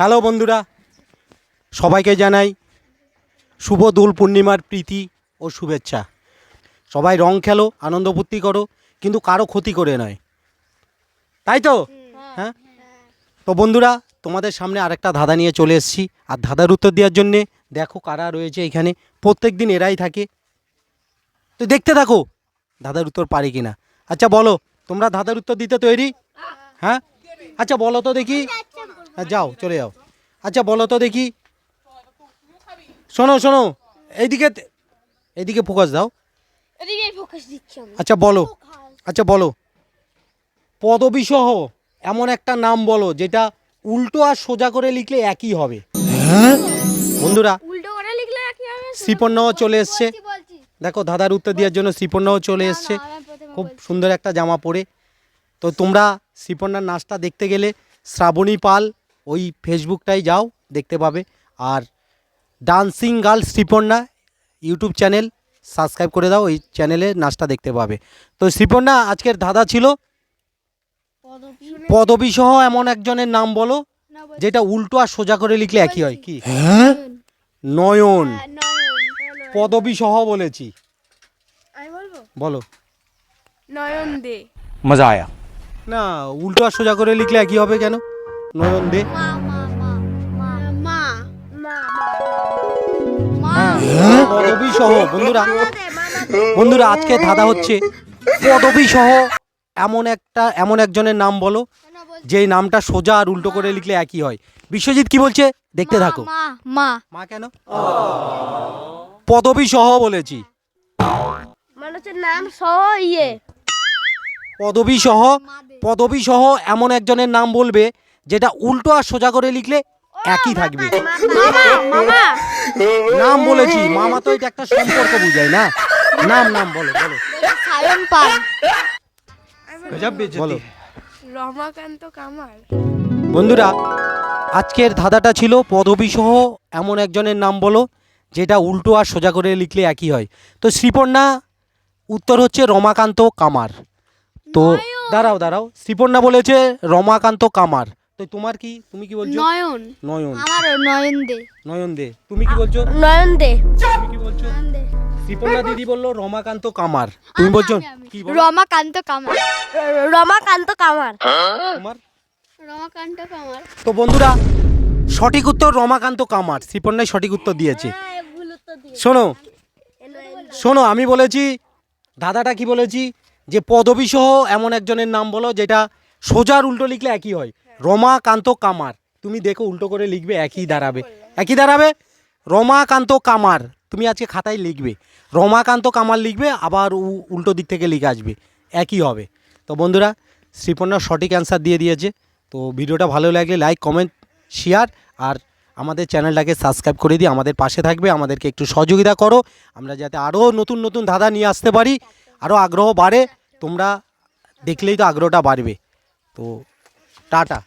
Hello বন্ধুরা সবাইকে জানাই শুভ দোল পূর্ণিমার প্রীতি ও শুভেচ্ছা। সবাই রং খেলো আনন্দ ফুর্তি করো কিন্তু কারও ক্ষতি করে নয়। তাই তো? হ্যাঁ। তো বন্ধুরা তোমাদের সামনে আরেকটা ধাঁধা নিয়ে চলে এসেছি। আর ধাঁধার উত্তর দেওয়ার জন্যে দেখো কারা রয়েছে এখানে। প্রত্যেক দিন এরাই থাকে। তো দেখতে থাকো ধাঁধার উত্তর পারি কিনা। আচ্ছা বলো তোমরা ধাঁধার উত্তর দিতে তৈরি? হ্যাঁ? আচ্ছা বলো তো দেখি। হ্যাঁ যাও চলে যাও। আচ্ছা বলো তো দেখি। শোনো শোনো এইদিকে এইদিকে ফোকাস দাও। এদিকে ফোকাস দিচ্ছি আমি। আচ্ছা বলো। আচ্ছা বলো। পদবিসহ এমন একটা নাম বলো যেটা উল্টো আর সোজা করে লিখলে একই হবে। বন্ধুরা উল্টো করে লিখলে কি হবে শ্রীপর্ণও চলে এসছে। দেখো দাদার উত্তর দেওয়ার জন্য শ্রীপর্ণও চলে এসছে। খুব সুন্দর একটা জামা পরে। তো তোমরা শ্রীপর্ণার নাচটা দেখতে গেলে শ্রাবণী পাল ওই ফেসবুকটাই যাও দেখতে পাবে। আর dancing girl Sripanna YouTube channel subscribe করে দাও ওই চ্যানেলে নাচটা দেখতে পাবে। তো শ্রীপন্না আজকের ধাঁধা ছিল পদবী। সহ এমন একজনের নাম বলো যেটা উল্টো আর সোজা করে লিখলে একই হয় কি? হ্যাঁ? নয়ন। পদবী সহ বলেছি। বলো। নয়ন দে। মজা আয়া। না উল্টো আর সোজা করে লিখলে একই হবে কেন? নয়ন দে মা মা মা। মা মা মা। মা। পদবী সহ বন্ধুরা বন্ধুরা আজকে ধাঁধা হচ্ছে পদবী সহ। এমন একটা এমন একজনের নাম বলো যেই নামটা সোজা আর উল্টো করে লিখলে একই হয়। বিশ্বজিৎ কি বলছে? দেখতে থাকো। মা মা। মা কেন? পদবী সহ বলেছি। মানে হচ্ছে নাম সহ ইয়ে। পদবী সহ পদবী সহ এমন একজনের নাম বলবে যেটা উল্টো আর সোজা করে লিখলে একই থাকবে। নাম বলেছি মামা তো এটা একটা সম্পর্ক বুঝায় না। নাম নাম বলো বলো। সায়ন পাল। বলো। রমাকান্ত কামার বন্ধুরা আজকের ধাঁধাটা ছিল পদবী সহ এমন একজনের নাম বলো যেটা উল্টো আর সোজা করে লিখলে একই হয়। তো শ্রীপর্ণা উত্তর হচ্ছে রমাকান্ত কামার। তো দাঁড়াও দাঁড়াও। শ্রীপর্ণা বলেছে রমাকান্ত কামার। তো তোমার কি তুমি কি বলছো? নয়ন। নয়ন। আমারও নয়ন দে। নয়ন দে। তুমি কি বলছো? নয়ন দে। তুমি কি বলছো? শ্রীপর্ণা দিদি বলল রমাকান্ত কামার। তুমি বলছো? কি বলো? রমাকান্ত কামার। রমাকান্ত কামার। তোমার? রমাকান্ত কামার। তো বন্ধুরা সঠিক উত্তর রমাকান্ত কামার। শ্রীপর্ণাই সঠিক উত্তর দিয়েছে। হ্যাঁ শোনো। শোনো আমি বলেছি দাদাটা কি বলেছি? যে পদবী সহ এমন একজনের নাম বলো যেটা সোজার উল্টো লিখলে একই হয়। রমাকান্ত কামার। তুমি দেখো উল্টো করে লিখবে একই দাঁড়াবে একই দাঁড়াবে রমাকান্ত কামার। তুমি আজকে খাতায় লিখবে। রমাকান্ত কামার লিখবে আবার উ- উল্টো দিক থেকে লিখে আসবে। একই হবে। তো বন্ধুরা শ্রীপর্ণা সঠিক অ্যান্সার দিয়ে দিয়েছে। তো ভিডিওটা ভালো লাগলে লাইক কমেন্ট শেয়ার আর আমাদের চ্যানেলটাকে সাবস্ক্রাইব করে দিয়ে আমাদের পাশে থাকবে। আমাদেরকে একটু সহযোগিতা করো। আমরা যাতে আরও নতুন নতুন ধাঁধা নিয়ে আসতে পারি। আরও আগ্রহ বাড়ে। তোমরা দেখলেই তো আগ্রহটা বাড়বে। তো টাটা